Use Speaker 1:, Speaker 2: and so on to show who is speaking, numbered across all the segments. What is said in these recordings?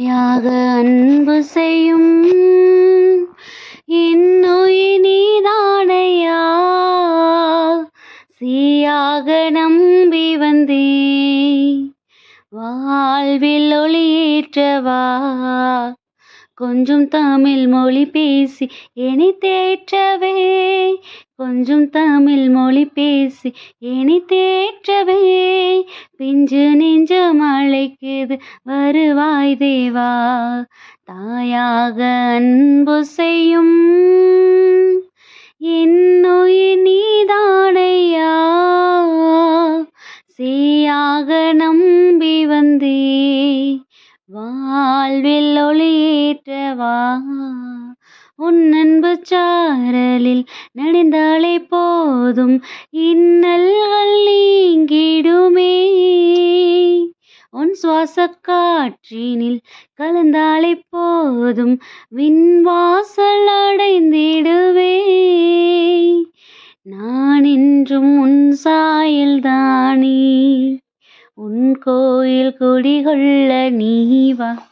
Speaker 1: யாக அன்பு செய்யும் என்னுயிர் நீதானையா சீயாக நம்பி வந்தே வாழ்வில் ஒளியேற்றவா? கொஞ்சம் தமிழ் மொழி பேசி இனி தேற்றவே. கொஞ்சம் தமிழ் மொழி பேசி இனி தேற்றவே. பிஞ்சு நெஞ்சம் அழைக்குது வருவாய் தேவா. தாயாக அன்பு செய்யும் என்னுயிர் நீதானையா. சீயாக நம்பி வந்தே. வாழ்வில் ஒளி உன் அன்பு சாரலில் நனைந்தாலே போதும். இன்னல்கள் நீங்கிடுமே. உன் சுவாச காற்றினில் கலந்தாலே போதும். விண்வாசல் அடைந்திடுவே. நான் என்றும் உன் சாயல்தானே உன் கோயில் குடிகொள்ள நீ வா.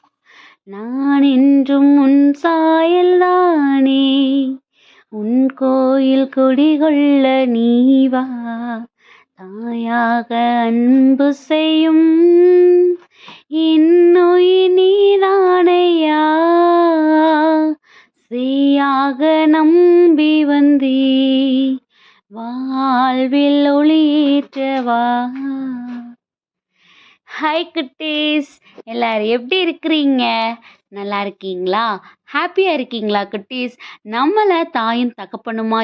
Speaker 1: நான் என்றும் உன் சாயல் தானே உன் கோயில் குடிகொள்ள நீ வா தாயாக அன்பு செய்யும் இன்னுயிர் நீதானையா. சீயாக நம்பி வந்தீ வாழ்வில் ஒளியேற்றவா. ஹாய் குட்டீஸ். எல்லாரும் எப்படி இருக்கிறீங்க? நல்லா இருக்கீங்களா? ஹாப்பியாக இருக்கீங்களா குட்டீஸ்? நம்மளை தாயும் தகப்பனுமா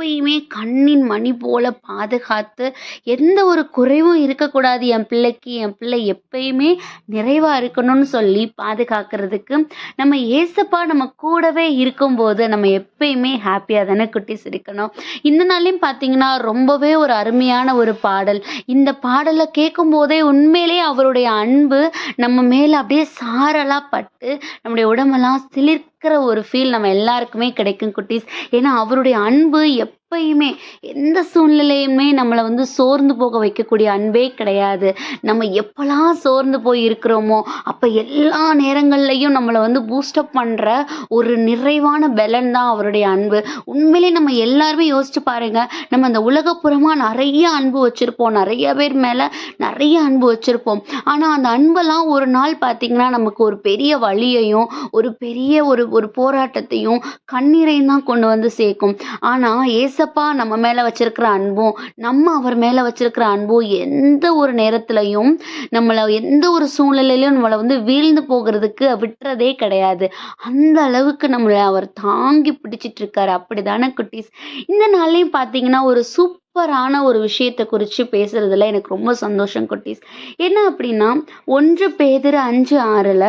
Speaker 1: எப்பயுமே கண்ணின் மணி போல பாதுகாத்து எந்த ஒரு குறைவும் இருக்கக்கூடாது. என் பிள்ளைக்கு என் பிள்ளை எப்பயுமே நிறைவாக இருக்கணும்னு சொல்லி பாதுகாக்கிறதுக்கு நம்ம ஏசப்பா நம்ம கூடவே இருக்கும்போது நம்ம எப்பயுமே ஹாப்பியாக தானே குட்டீஸ் இருக்கணும். இந்த நாளையும் பார்த்தீங்கன்னா ரொம்பவே ஒரு அருமையான ஒரு பாடல். இந்த பாடலை கேட்கும் போதே உண்மையிலேயே அவருடைய அன்பு நம்ம மேலே அப்படியே சாரலாக பட்டு நம்முடைய உடம்பெல்லாம் சிலிர்க்கிற ஒரு ஃபீல் நம்ம எல்லாருக்குமே கிடைக்கும் குட்டீஸ். ஏன்னா அவருடைய அன்பு எப் எப்பயுமே எந்த சூழ்நிலையுமே நம்மளை வந்து சோர்ந்து போக வைக்கக்கூடிய அன்பே கிடையாது. நம்ம எப்போல்லாம் சோர்ந்து போய் இருக்கிறோமோ அப்போ எல்லா நேரங்கள்லையும் நம்மளை வந்து பூஸ்டப் பண்ணுற ஒரு நிறைவான பலன் தான் அவருடைய அன்பு. உண்மையிலே நம்ம எல்லாருமே யோசிச்சு பாருங்க நம்ம அந்த உலகப்புறமாக நிறைய அன்பு வச்சுருப்போம். நிறைய பேர் மேலே நிறைய அன்பு வச்சுருப்போம். ஆனால் அந்த அன்பெல்லாம் ஒரு நாள் பார்த்திங்கன்னா நமக்கு ஒரு பெரிய வழியையும் ஒரு பெரிய ஒரு ஒரு போராட்டத்தையும் கண்ணீரையும் தான் கொண்டு வந்து சேர்க்கும். ஆனால் ஏசப்பா நம்ம மேலே வச்சிருக்கிற அன்பும் நம்ம அவர் மேலே வச்சிருக்கிற அன்பும் எந்த ஒரு நேரத்துலையும் நம்மளை எந்த ஒரு சூழ்நிலையிலும் நம்மளை வந்து வீழ்ந்து போகிறதுக்கு விட்டுறதே கிடையாது. அந்த அளவுக்கு நம்மளை அவர் தாங்கி பிடிச்சிட்டு இருக்காரு. அப்படி தானே குட்டீஸ்? இந்த நாள்லையும் பார்த்தீங்கன்னா ஒரு சூப்பரான ஒரு விஷயத்தை குறித்து பேசுறதுல எனக்கு ரொம்ப சந்தோஷம் குட்டீஸ். என்ன அப்படின்னா ஒன்று பேதர் அஞ்சு ஆறில்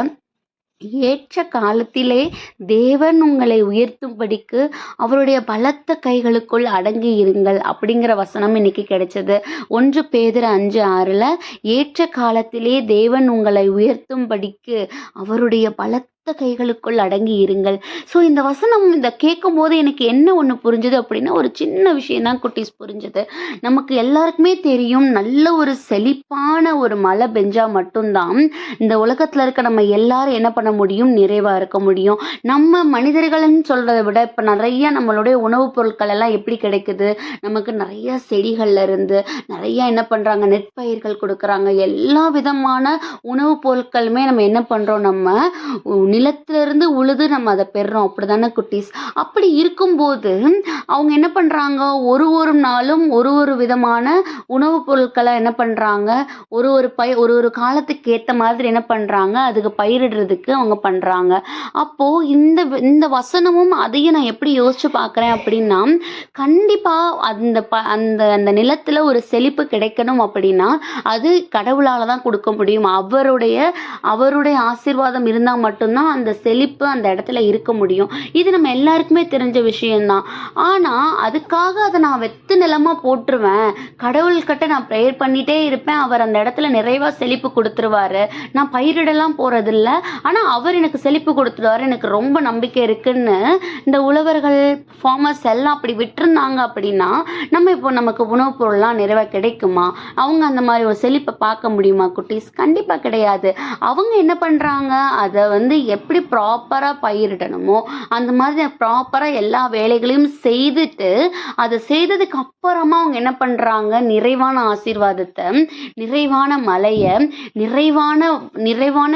Speaker 1: ஏற்ற காலத்திலே தேவன் உங்களை உயர்த்தும்படிக்கு அவருடைய பலத்த கைகளுக்குள் அடங்கி இருங்கள் அப்படிங்கிற வசனம் இன்னைக்கு கிடைச்சது. ஒன்று பேதர் அஞ்சு ஆறில் ஏற்ற காலத்திலே தேவன் உங்களை உயர்த்தும்படிக்கு அவருடைய பலத்த கைகளுக்குள் அடங்கி இருங்கள். ஸோ இந்த வசனம் இந்த கேட்கும் போது எனக்கு என்ன ஒன்று புரிஞ்சுது அப்படின்னா ஒரு சின்ன விஷயம் தான் குட்டீஸ் புரிஞ்சுது. நமக்கு எல்லாருக்குமே தெரியும் நல்ல ஒரு செழிப்பான ஒரு மழை பெஞ்சா மட்டும்தான் இந்த உலகத்தில் இருக்க நம்ம எல்லாரும் என்ன பண்ண முடியும்? நிறைவாக இருக்க முடியும். நம்ம மனிதர்கள்னு சொல்கிறத விட இப்போ நிறைய நம்மளுடைய உணவுப் பொருட்கள் எல்லாம் எப்படி கிடைக்குது? நமக்கு நிறைய செடிகள்ல இருந்து நிறைய என்ன பண்ணுறாங்க நெற்பயிர்கள் கொடுக்குறாங்க. எல்லா விதமான உணவுப் பொருட்களுமே நம்ம என்ன பண்ணுறோம் நம்ம நிலத்திலிருந்து உழுது நம்ம அதை பெறுறோம். அப்படி தானே குட்டீஸ்? அப்படி இருக்கும்போது அவங்க என்ன பண்ணுறாங்க ஒரு ஒரு நாளும் ஒரு ஒரு விதமான உணவுப் பொருட்களை என்ன பண்ணுறாங்க ஒரு ஒரு பய ஒரு ஒரு காலத்துக்கு ஏற்ற மாதிரி என்ன பண்ணுறாங்க அதுக்கு பயிரிடுறதுக்கு அவங்க பண்ணுறாங்க அப்போது இந்த இந்த வசனமும் அதையும் நான் எப்படி யோசிச்சு பார்க்குறேன் அப்படின்னா கண்டிப்பாக அந்த ப அந்த அந்த நிலத்தில் ஒரு செழிப்பு கிடைக்கணும் அப்படின்னா அது கடவுளால் தான் கொடுக்க முடியும். அவருடைய அவருடைய ஆசீர்வாதம் இருந்தால் மட்டும்தான் தான் அந்த செழிப்பு அந்த இடத்துல இருக்க முடியும். இது நம்ம எல்லாருக்குமே தெரிஞ்ச விஷயம்தான். ஆனால் அதுக்காக அதை நான் வெத்து நிலமாக போட்டுருவேன். கடவுள்கிட்ட நான் ப்ரேயர் பண்ணிகிட்டே இருப்பேன். அவர் அந்த இடத்துல நிறைவாக செழிப்பு கொடுத்துருவாரு. நான் பயிரிடலாம் போகிறதில்ல ஆனால் அவர் எனக்கு செழிப்பு கொடுத்துருவாரு. எனக்கு ரொம்ப நம்பிக்கை இருக்குன்னு இந்த உழவர்கள் ஃபார்மர்ஸ் எல்லாம் அப்படி விட்டுருந்தாங்க அப்படின்னா நம்ம இப்போ நமக்கு உணவுப் பொருள்லாம் நிறைவாக கிடைக்குமா? அவங்க அந்த மாதிரி ஒரு செழிப்பை பார்க்க முடியுமா குட்டீஸ்? கண்டிப்பாக கிடையாது. அவங்க என்ன பண்ணுறாங்க அதை வந்து எப்படி ப்ராப்பராக பயிரிடணுமோ அந்த மாதிரி ப்ராப்பராக எல்லா வேலைகளையும் செய்துட்டு அதை செய்ததுக்கு அப்புறமா அவங்க என்ன பண்ணுறாங்க நிறைவான ஆசீர்வாதத்தை நிறைவான மழையை நிறைவான நிறைவான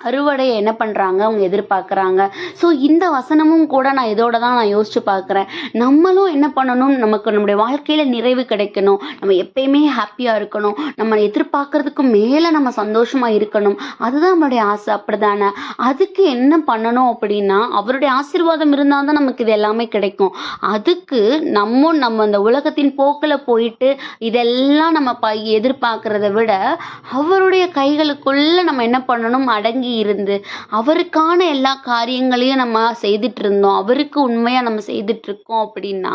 Speaker 1: அறுவடையை என்ன பண்ணுறாங்க அவங்க எதிர்பார்க்குறாங்க. ஸோ இந்த வசனமும் கூட நான் இதோட தான் நான் யோசிச்சு பார்க்குறேன். நம்மளும் என்ன பண்ணணும் நமக்கு நம்முடைய வாழ்க்கையில் நிறைவு கிடைக்கணும். நம்ம எப்பயுமே ஹாப்பியாக இருக்கணும். நம்ம எதிர்பார்க்கறதுக்கு மேலே நம்ம சந்தோஷமாக இருக்கணும். அதுதான் நம்மளுடைய ஆசை. அப்படி தானே அதுக்கு என்ன பண்ணணும் அப்படின்னா அவருடைய ஆசீர்வாதம் இருந்தால் தான் நமக்கு இது எல்லாமே கிடைக்கும். அதுக்கு நம்ம நம்ம அந்த உலகத்தின் போக்கில் போயிட்டு இதெல்லாம் நம்ம ப எதிர்பார்க்குறத விட அவருடைய கைகளுக்குள்ளே நம்ம என்ன பண்ணணும்? அடங்கி இருந்து அவருக்கான எல்லா காரியங்களையும் நம்ம செய்துட்டு இருந்தோம் அவருக்கு உண்மையாக நம்ம செய்துட்டு இருக்கோம் அப்படின்னா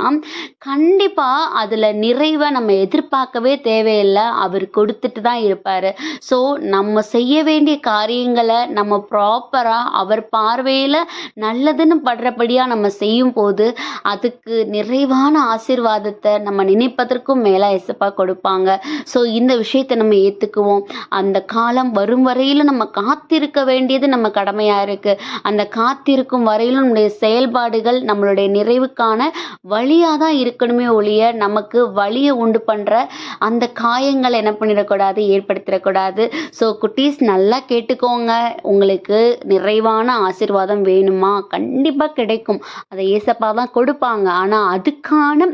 Speaker 1: கண்டிப்பாக அதில் நிறைவை நம்ம எதிர்பார்க்கவே தேவையில்லை. அவர் கொடுத்துட்டு தான் இருப்பார். ஸோ நம்ம செய்ய வேண்டிய காரியங்களை நம்ம ப்ராப்பராக அவர் பார்வையில் நல்லதுன்னு படுறபடியாக நம்ம செய்யும் போது அதுக்கு நிறைவான ஆசீர்வாதத்தை நம்ம நினைப்பதற்கும் மேலே எசப்பா கொடுப்பாங்க. ஸோ இந்த விஷயத்தை நம்ம ஏற்றுக்குவோம் அந்த காலம் வரும் வரையில் நம்ம காத்திருக்க வேண்டியது நம்ம கடமையாக இருக்குது அந்த காத்திருக்கும் வரையிலும் நம்முடைய செயல்பாடுகள் நம்மளுடைய நிறைவுக்கான வழியாக தான் இருக்கணுமே ஒழிய நமக்கு வழியை உண்டு பண்ணுற அந்த காயங்கள் என்ன பண்ணிடக்கூடாது? ஏற்படுத்திடக்கூடாது. ஸோ குட்டீஸ் நல்லா கேட்டுக்கோங்க. உங்களுக்கு நிறைவான ஆசிர்வாதம் வேணுமா? கண்டிப்பாக கிடைக்கும். அதை ஏசப்பா தான் கொடுப்பாங்க. ஆனால் அதுக்கான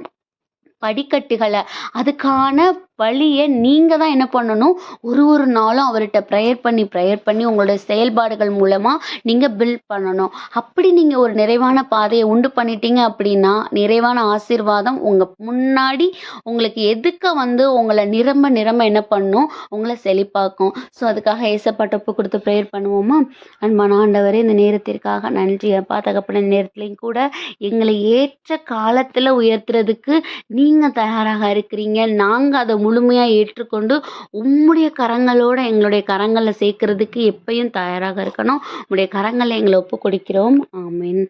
Speaker 1: படிக்கட்டுகளை அதுக்கான வழியை நீங்கள் தான் என்ன பண்ணணும்? ஒரு ஒரு நாளும் அவர்கிட்ட ப்ரேயர் பண்ணி ப்ரேயர் பண்ணி உங்களுடைய செயல்பாடுகள் மூலமாக நீங்கள் பில்ட் பண்ணணும். அப்படி நீங்கள் ஒரு நிறைவான பாதையை உண்டு பண்ணிட்டீங்க அப்படின்னா நிறைவான ஆசீர்வாதம் உங்கள் முன்னாடி உங்களுக்கு எதுக்க வந்து உங்களை நிரம்ப நிரம்ப என்ன பண்ணும்? உங்களை செழிப்பாக்கும். ஸோ அதுக்காக ஏசப்பாட்டப்பு கொடுத்து ப்ரேயர் பண்ணுவோமா? அன்பான ஆண்டவரே இந்த நேரத்திற்காக நன்றி. அப்பா தகப்பன நேரத்துலையும் கூட எங்களை ஏற்ற காலத்தில் உயர்த்துறதுக்கு நீங்கள் தயாராக இருக்கிறீங்க. நாங்கள் அதை முழுமையாக ஏற்றுக்கொண்டு உம்முடைய கரங்களோடு எங்களுடைய கரங்களில் சேர்க்கறதுக்கு எப்பயும் தயாராக இருக்கணும். உங்களுடைய கரங்களில் எங்களை ஒப்பு கொடுக்கிறோம் ஆமீன்.